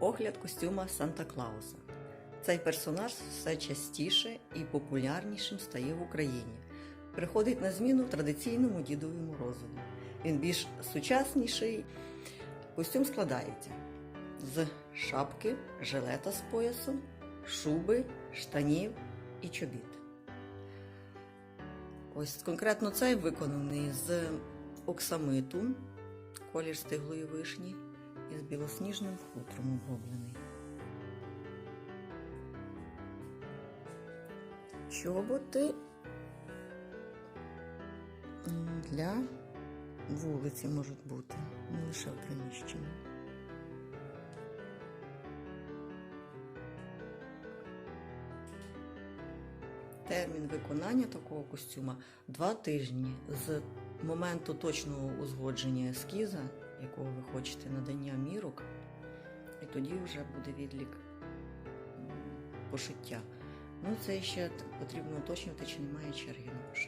Огляд костюма Санта Клауса. Цей персонаж все частіше і популярнішим стає в Україні. Приходить на зміну традиційному дідові морозові. Він більш сучасніший. Костюм складається з шапки, жилета з поясом, шуби, штанів і чобіт. Ось конкретно цей виконаний з оксамиту, колір стиглої вишні і з білосніжним хутром оброблений. Чоботи для вулиці можуть бути, не лише в приміщенні. Термін виконання такого костюма два тижні з моменту точного узгодження ескіза, якого ви хочете надання мірок, і тоді вже буде відлік пошиття. Ну, це ще потрібно уточнювати, чи немає черги на пошиття.